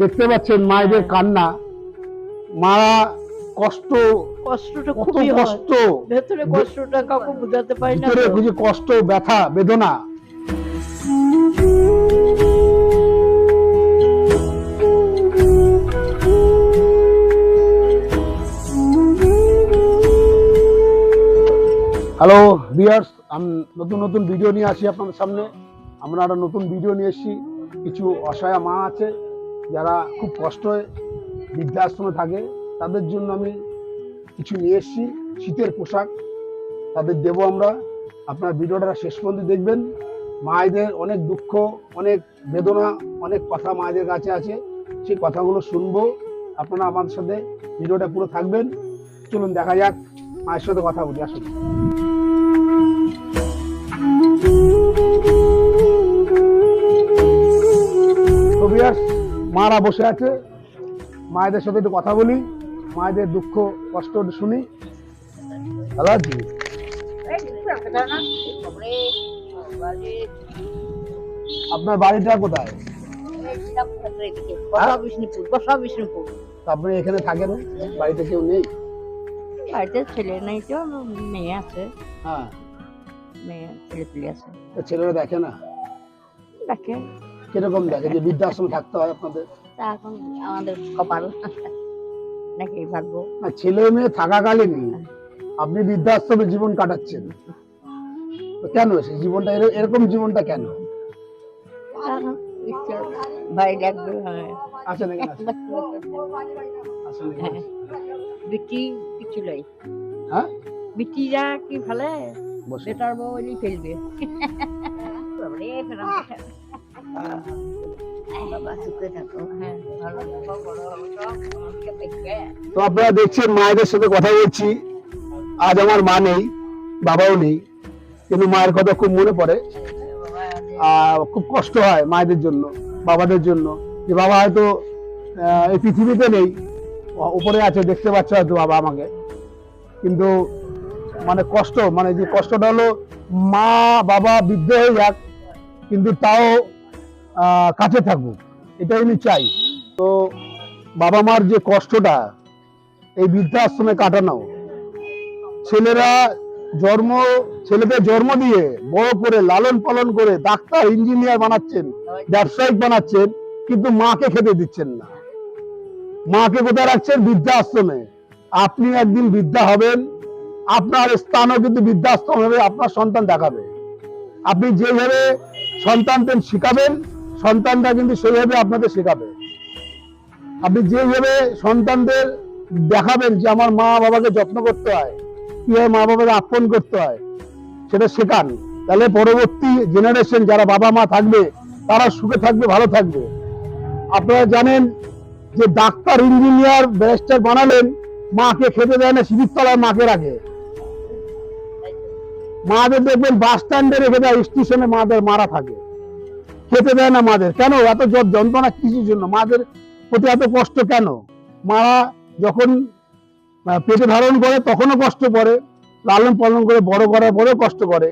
দেখতে পাচ্ছেন মায়েদের কান্না। মারা কষ্ট কষ্টটা খুবই কষ্ট। ভেতরে কষ্টটা কাউকে বোঝাতে পারি না ভিতরে তো। কষ্ট ব্যথা বেদনা। হ্যালো বিয়ার্স আমি নতুন নতুন ভিডিও নিয়ে আসি আপনাদের সামনে। আমরা একটা নতুন ভিডিও নিয়ে এসেছি। কিছু অসহায় মা আছে। যারা খুব কষ্টে বৃদ্ধাশ্রমে থাকে, তাদের জন্য আমি কিছু নিয়ে এসেছি। শীতের পোশাক তাদের দেবো আমরা। আপনার ভিডিওটা শেষ পর্যন্ত দেখবেন। মায়েদের অনেক দুঃখ, অনেক বেদনা, অনেক কথা মায়েদের কাছে আছে। সেই কথাগুলো শুনব। আপনারা আমাদের সাথে ভিডিওটা পুরো থাকবেন। চলুন দেখা যাক, মায়ের সাথে কথা বলি, আসুন। বিয়াস মারা বসে আছে। মায়েদের সাথে একটু কথা বলি। মায়েদের দুঃখ কষ্ট শুনি। ভালো আছি আপনার বাড়িটা কোথায়? তো আপনি এখানে থাকেন? বাড়িতে কেউ নেই? বাড়িতে ছেলে নেই তো মেয়ে আছে। হ্যাঁ। মেয়ে ছেলে পেলে আছে। তো ছেলেরা দেখে না? দেখে। কীরকম দেখে যে বৃদ্ধাশ্রম থাকতে হয় আপনাদের? তা এখন আমাদের কপাল নাকি ভাগ্য। না ছেলে মেয়ে থাকাকালীনই আপনি বৃদ্ধাশ্রমে জীবন কাটাচ্ছেন। তো কেন সেই জীবনটা এর- এরকম জীবনটা কেন? ভাই লাগবে হ্যাঁ। এখানে এখানে হ্যাঁ। আসেন। বিটি কিছু নাই। হ্যাঁ? বিটিরা কি ভালে বেটার বউলি ফেলবে। বাবারে, ফেরাম কোথায়? বাবা। সুখে থাকো। হ্যাঁ ভালো থাকো। বড় হব তো আপনারা দেখছেন মায়েদের সাথে কথা বলছি। আজ আমার মা নেই বাবাও নেই। কিন্তু মায়ের কথা খুব মনে পড়ে। আর খুব কষ্ট হয় মায়েদের জন্য বাবাদের জন্য। যে বাবা হয়তো এই পৃথিবীতে নেই। উপরে আছে দেখতে পাচ্ছে হয়তো বাবা আমাকে। কিন্তু মানে কষ্ট মানে যে কষ্টটা হলো মা বাবা বৃদ্ধ হয়ে যাক কিন্তু তাও কাছে থাকুক এটাই আমি চাই। তো বাবা মার যে কষ্টটা, এই বৃদ্ধাশ্রমে কাটানো, ছেলেরা জন্ম, ছেলেদের জন্ম দিয়ে বড় করে লালন পালন করে ডাক্তার, ইঞ্জিনিয়ার বানাচ্ছেন, ব্যবসায়িক বানাচ্ছেন, কিন্তু মাকে খেতে দিচ্ছেন না। মাকে কোথায় রাখছেন? বৃদ্ধাশ্রমে। আপনি একদিন বৃদ্ধা হবেন, আপনার স্থানও কিন্তু বৃদ্ধাশ্রম হবে, আপনার সন্তান দেখাবে। আপনি যেভাবে সন্তানদের শিখাবেন সন্তানরা কিন্তু সেইভাবে আপনাদের শেখাবে। আপনি যেভাবে সন্তানদের দেখাবেন যে আমার মা বাবাকে যত্ন করতে হয়, কীভাবে মা বাবাকে আপন করতে হয়, সেটা শেখান। তাহলে পরবর্তী জেনারেশন যারা বাবা মা থাকবে, তারা সুখে থাকবে, ভালো থাকবে। আপনারা জানেন যে ডাক্তার ইঞ্জিনিয়ার ব্যারিস্টার বানালেন, মাকে খেতে দেয় না শিবির তলায় মাকে রাখে। মাদের দেখবেন বাস স্ট্যান্ডে রেখে দেয় স্টেশনে মাদের মারা থাকে। খেতে দেয় না মাদের। কেন? এত যন্ত্রণা কিছুর জন্য? মাদের প্রতি এত কষ্ট কেন? মারা যখন পেটে ধারণ করে, তখনও কষ্ট করে। লালন পালন করে, বড় করার পরেও কষ্ট করে।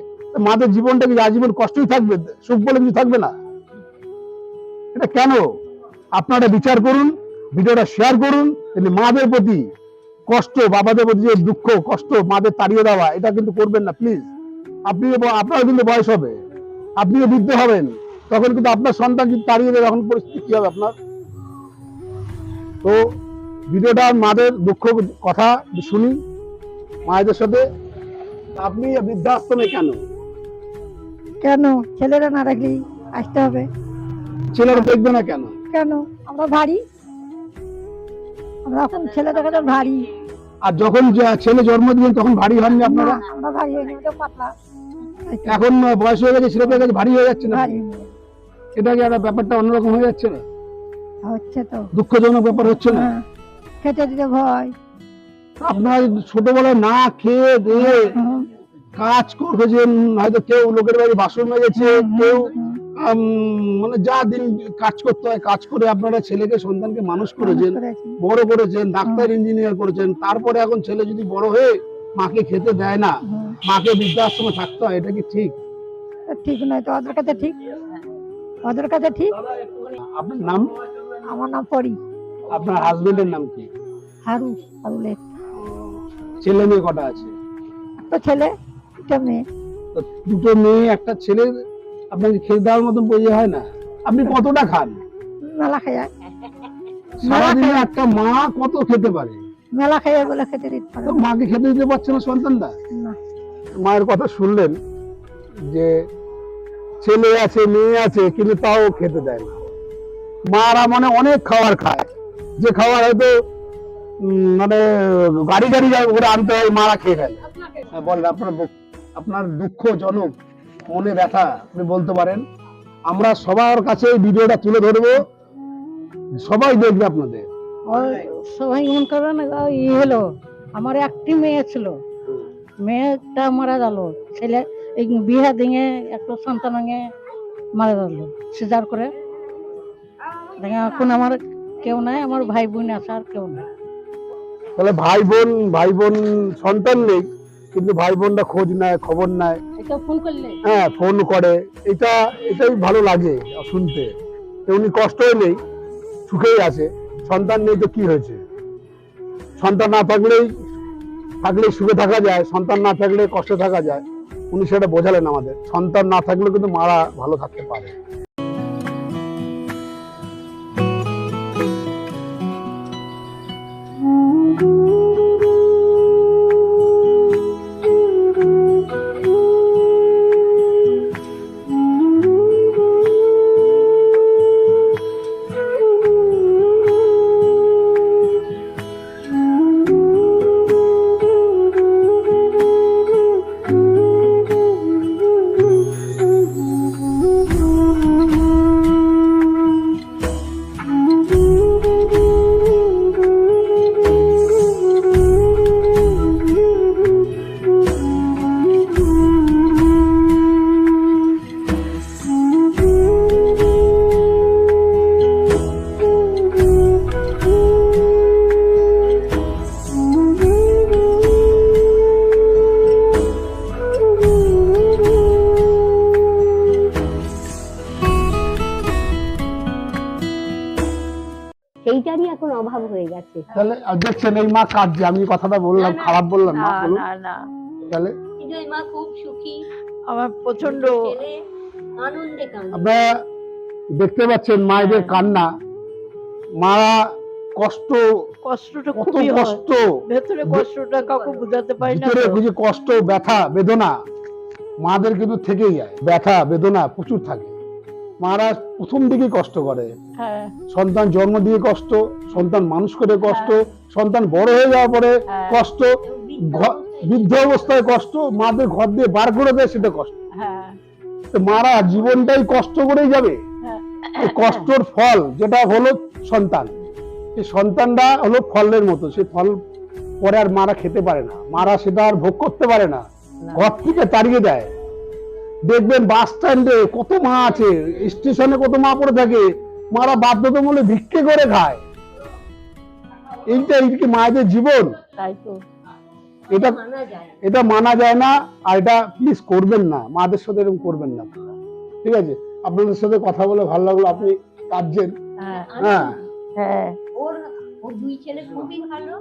মাদের জীবনটা কি আজীবন কষ্টই থাকবে? সুখ বলে কিছু থাকবে না? এটা কেন? আপনারা বিচার করুন, ভিডিওটা শেয়ার করুন মাদের প্রতি কষ্ট, বাবাদের প্রতি যে দুঃখ, কষ্ট মাদের তাড়িয়ে দেওয়া, এটা কিন্তু করবেন না প্লিজ আপনি আপনার কিন্তু বয়স হবে। আপনিও বৃদ্ধ হবেন। তখন কিন্তু আপনার সন্তান যদি তাড়িয়ে দেবে তখন পরিস্থিতি কি হবে আপনার? তো ভিডিওটা মাদের দুঃখ কথা শুনি। মায়েদের সাথে আপনি বৃদ্ধাশ্রমে কেন? কেন? ছেলেরা না রাখলেই আসতে হবে। ছেলেরা দেখবে না কেন? কেন? আমরা ভারী। আমরা এখন ছেলে দেখাতে ভারী। আর যখন ছেলে জন্ম দিলেন তখন ভারী হননি আপনারা? আমরা ভারী পাতলা। এখন বয়স হয়ে গেছে ছেলেদের কাছে ভারী হয়ে যাচ্ছে না? ভারী হয়ে গেছে। এটা কি একটা ব্যাপারটা অন্যরকম হয়ে যাচ্ছে না? হচ্ছে তো। দুঃখজনক ব্যাপার হচ্ছে না? হ্যাঁ। খেতে দিতে ভয়। আপনার ছোটবেলায় না খেয়ে দিয়ে কাজ করেছেন হয়তো কেউ লোকের বাড়ি বাসন মেজেছে কেউ মানে যা দিন কাজ করতে হয় কাজ করে আপনারা ছেলেকে সন্তানকে মানুষ করেছেন বড় করেছেন ডাক্তার ইঞ্জিনিয়ার করেছেন তারপরে এখন ছেলে যদি বড় হয়ে মাকে খেতে দেয় না মাকে বৃদ্ধাশ্রমে থাকতে হয় এটা কি ঠিক? ঠিক নয় তো ওদের কাছে ঠিক ওদের কাছে ঠিক? আপনার নাম? আমার নাম পরি আপনার হাজবেন্ডের নাম কি? হারু হারুলে ছেলে মেয়ে কটা আছে? একটা ছেলে একটা মেয়ে। দুটো মেয়ে একটা ছেলে আপনাকে খেতে দেওয়ার মতন পড়ে হয় না? আপনি কতটা খান? মেলা খাইয়া সারাদিনে একটা মা কত খেতে পারে? মেলা খাইয়া বলে খেতে দিতে পারে। মাকে খেতে দিতে পারছে না সন্তানটা মায়ের কথা শুনলেন যে ছেলে আছে মেয়ে আছে কিন্তু তাও খেতে দেয় না। মারা মানে অনেক খাবার খায়। যে খাবার হয়তো মানে গাড়ি গাড়ি যায় করে আনতে হয় মারা খেয়ে ফেলে। হ্যাঁ, বলেন আপনার আপনার দুঃখজনক মনে ব্যথা আপনি বলতে পারেন। আমরা সবার কাছে এই ভিডিওটা তুলে ধরবো। সবাই দেখবে আপনাদের। সবাই মন করে না গো, ই হলো আমার একটি মেয়ে ছিল। মেয়েটা মারা গেল ছেলে এই বিয়ে দিঙে একটা সন্তান মারা গেল। সিজার করে। এখন আমার কেউ নাই আমার ভাই বোন আছে আর কেউ নাই। তাহলে ভাই বোন ভাই বোন সন্তান নেই কিন্তু ভাই বোনরা খোঁজ নেয় খবর নেয়। এটা ফোন করলে? হ্যাঁ ফোন করে। এটা এটাই ভালো লাগে শুনতে। উনি কষ্টই নেই সুখেই আছে। সন্তান নেই তো কি হয়েছে? সন্তান না থাকলেই থাকলেই সুখে থাকা যায় সন্তান না থাকলে কষ্ট থাকা যায়। উনি সেটা বোঝালেন আমাদের। সন্তান না থাকলেও কিন্তু মারা ভালো থাকতে পারে। সেইটারই তাহলে আর দেখছেন এই মা কাঁদছে। আমি কথাটা বললাম খারাপ বললাম না না না তাহলে এই মা খুব সুখী। আমার প্রচণ্ড আনন্দে কান্দে আপনারা দেখতে পাচ্ছেন মায়েদের কান্না। মারা কষ্ট কষ্টটা খুবই কষ্ট। ভেতরে কষ্টটা কাউকে বুঝাতে পারি না ভিতরে। যে কষ্ট ব্যথা বেদনা। মাদের কিন্তু থেকেই যায়। ব্যথা বেদনা প্রচুর থাকে। মারা প্রথম দিকে কষ্ট করে। হ্যাঁ। সন্তান জন্ম দিয়ে কষ্ট সন্তান মানুষ করে কষ্ট সন্তান বড় হয়ে যাওয়ার পরে হ্যাঁ। কষ্ট বৃদ্ধ অবস্থায় কষ্ট মাদের ঘর দিয়ে বার করে দেয় সেটা কষ্ট। হ্যাঁ। তো মারা জীবনটাই কষ্ট করেই যাবে। হ্যাঁ। কষ্টর ফল যেটা হলো সন্তান। এই সন্তানটা হলো ফলের মতো সেই ফল পরে আর মারা খেতে পারে না। মারা সেটা আর ভোগ করতে পারে না। ঘর থেকে তাড়িয়ে দেয়। দেখবেন বাস স্ট্যান্ডে কত মা আছে স্টেশনে কত মা পড়ে থাকে মারা বাধ্যতামূলক ভিক্ষে করে খায়। এইটা এই কি মায়েদের জীবন। তাই তো। এটা মানা। এটা মানা যায় না আর এটা প্লিজ করবেন না মাদের সাথে এরকম করবেন না ঠিক আছে? আপনাদের সাথে কথা বলে ভালো লাগল আপনি কাঁদছেন। হ্যাঁ। হ্যাঁ। হ্যাঁ। ওর ওর দুই ছেলে খুবই ভালো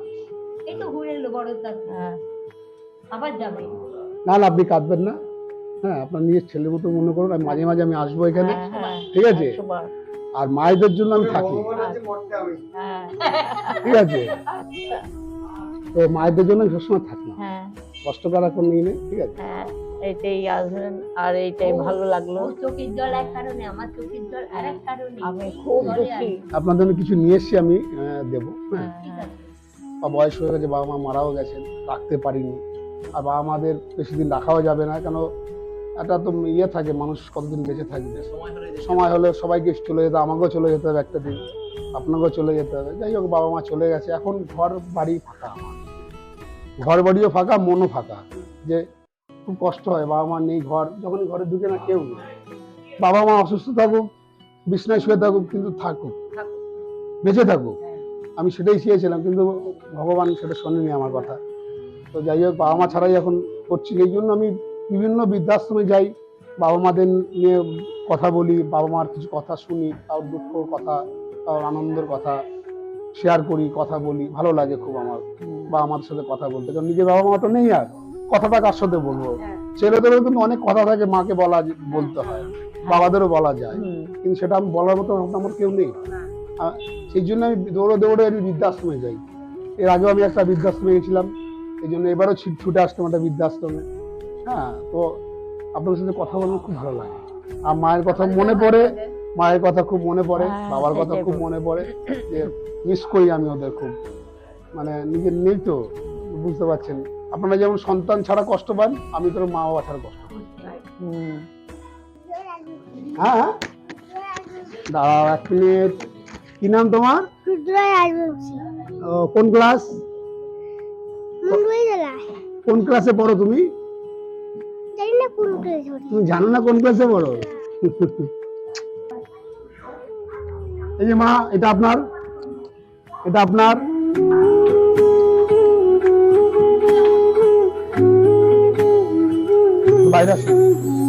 এই তো ঘুরে এলো বড় হ্যাঁ। আবার যাবে। না না আপনি কাঁদবেন না। হ্যাঁ আপনার নিজের ছেলের মতো মনে করুন আমি মাঝে মাঝে আমি আসব এখানে। হ্যাঁ, হ্যাঁ। ঠিক আছে? আর মায়েদের জন্য আমি থাকি। হ্যাঁ ঠিক আছে? তো মায়েদের জন্য আমি সবসময় থাকি হ্যাঁ। কষ্ট করার কোনো নেই ঠিক আছে? হ্যাঁ এইটাই আসবেন আর এইটাই ভালো লাগল। চোখের জল এক কারণে আমার চোখের জল আর এক কারণে। আমি খুব দুঃখী আপনার জন্য কিছু নিয়ে এসছি আমি দেবো হ্যাঁ? হ্যাঁ, ঠিক হ্যাঁ। আছে বা বয়স হয়ে গেছে বাবা মা মারাও গেছেন রাখতে পারিনি। আর বাবা মাদের বেশি দিন রাখাও যাবে না কেন একটা তো ইয়ে থাকে মানুষ কতদিন বেঁচে থাকবে? সময় হলে সবাইকে চলে যেতে আমাকেও চলে যেতে হবে একটা দিন। আপনাকেও চলে যেতে হবে। যাই হোক বাবা মা চলে গেছে। এখন ঘর বাড়ি ফাঁকা আমার। ঘর বাড়িও ফাঁকা মনও ফাঁকা। যে খুব কষ্ট হয় বাবা মা নেই ঘর যখন ঘরে ঢুকে না কেউ নেই। বাবা মা অসুস্থ থাকুক বিছনায় শুয়ে থাকুক কিন্তু থাকুক। বেঁচে থাকুক। আমি সেটাই চেয়েছিলাম কিন্তু ভগবান সেটা শোনেনি আমার কথা। তো যাই হোক বাবা মা ছাড়াই এখন করছি। এই জন্য আমি বিভিন্ন বৃদ্ধাশ্রমে যাই বাবা মাদের নিয়ে কথা বলি বাবা মার কিছু কথা শুনি তার দুঃখ কথা তার আনন্দের কথা শেয়ার করি কথা বলি ভালো লাগে খুব আমার। বা আমার সাথে কথা বলতে। কারণ নিজের বাবা মা তো নেই আর। কথাটা কার সাথে বলব? ছেলেদেরও কিন্তু অনেক কথা থাকে মাকে বলা বলতে হয়। বাবাদেরও বলা যায়। কিন্তু সেটা আমি বলার মতো আমার কেউ নেই। সেই জন্য আমি দৌড়ে দৌড়ে আমি বৃদ্ধাশ্রমে যাই। এর আগেও আমি একটা বৃদ্ধাশ্রমে গেছিলাম এই জন্য এবারও ছুটে আসতাম একটা বৃদ্ধাশ্রমে। হ্যাঁ তো আপনাদের সাথে কথা বলতে খুব ভালো লাগে। আর মায়ের কথা মনে পড়ে মায়ের কথা খুব মনে পড়ে হ্যাঁ, বাবার কথা খুব মনে পড়ে যে মিস করি আমি ওদের খুব। মানে নিজের নেই তো বুঝতে পারছেন। আপনারা যেমন সন্তান ছাড়া কষ্ট পান আমি তো মা বাবা ছাড়া কষ্ট পাই। হ্যাঁ হ্যাঁ। দাঁড়াও এক মিনিট। কি নাম তোমার? ও, কোন ক্লাস কোন ক্লাসে পড়ো তুমি? জানি না কোন ক্লাসে পড়ি তুমি জানো না কোন ক্লাসে পড়ো? এই যে মা, এটা আপনার? এটা আপনার? বাইরে আসুন।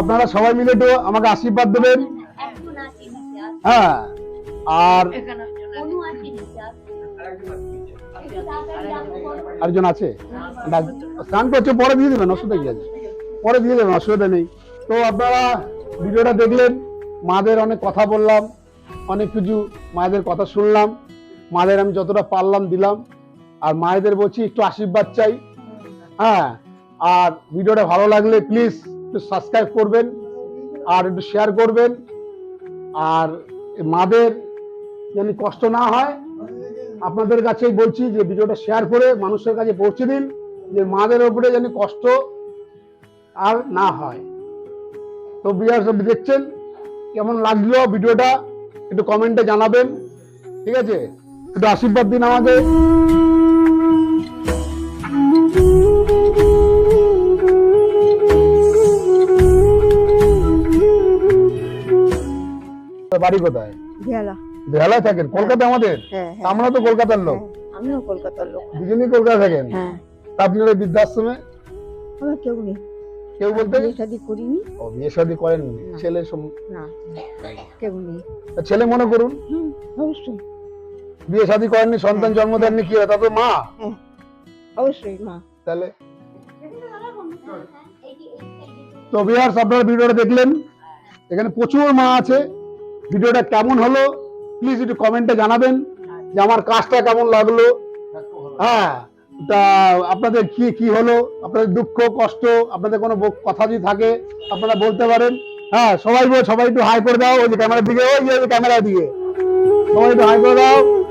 আপনারা সবাই মিলে তো আমাকে আশীর্বাদ দেবেন। হ্যাঁ আর। একটু। আরেকজন আছে স্নান করছে, পরে দিয়ে দেবেন, অসুবিধা কি আছে পরে দিয়ে দেবেন, অসুবিধা নেই তো আপনারা ভিডিওটা দেখলেন, মাদের অনেক কথা বললাম, অনেক কিছু মায়েদের কথা শুনলাম মাদের আমি যতটা পারলাম দিলাম আর মায়েদের বলছি, একটু আশীর্বাদ চাই হ্যাঁ আর ভিডিওটা ভালো লাগলে প্লিজ একটু সাবস্ক্রাইব করবেন আর একটু শেয়ার করবেন। আর মাদের যেন কষ্ট না হয়, আপনাদের কাছেই বলছি যে ভিডিওটা শেয়ার করে মানুষের কাছে পৌঁছে দিন, যে মাদের ওপরে যেন কষ্ট আর না হয়। তো বিয়ার সব দেখছেন, কেমন লাগল ভিডিওটা, একটু কমেন্টে জানাবেন, ঠিক আছে? একটু আশীর্বাদ দিন আমাকে বাড়ি কোথায়? জেলা বেহালায় থাকেন? কলকাতা আমাদের? হ্যাঁ আমরা তো কলকাতার লোক। আমিও কলকাতার লোক। দুজনেই কলকাতা থাকেন? হ্যাঁ। আপনারা বৃদ্ধাশ্রমে? আমার কেউ নেই। কেউ বলতে বিয়ে শাদি করিনি। ও বিয়ে শাদী করেননি ছেলে না। কেউ নেই। ছেলে মনে করুন। অবশ্যই। বিয়ে শাদী করেননি সন্তান জন্ম দেননি কি হয়? তা তো মা। অবশ্যই মা। তাহলে? তো বিহার আপনারা ভিডিওটা দেখলেন। এখানে প্রচুর মা আছে। ভিডিওটা কেমন হলো? প্লিজ একটু কমেন্টে জানাবেন যে আমার কাজটা কেমন লাগল। হ্যাঁ তা আপনাদের কি কি হলো? আপনাদের দুঃখ, কষ্ট, আপনাদের কোনো কথা যদি থাকে, আপনারা বলতে পারেন। হ্যাঁ সবাই বল- সবাই একটু হাই করে দাও, ওই যে ক্যামেরার দিকে, ওই যে ক্যামেরার দিকে। সবাই একটু হাই করে দাও।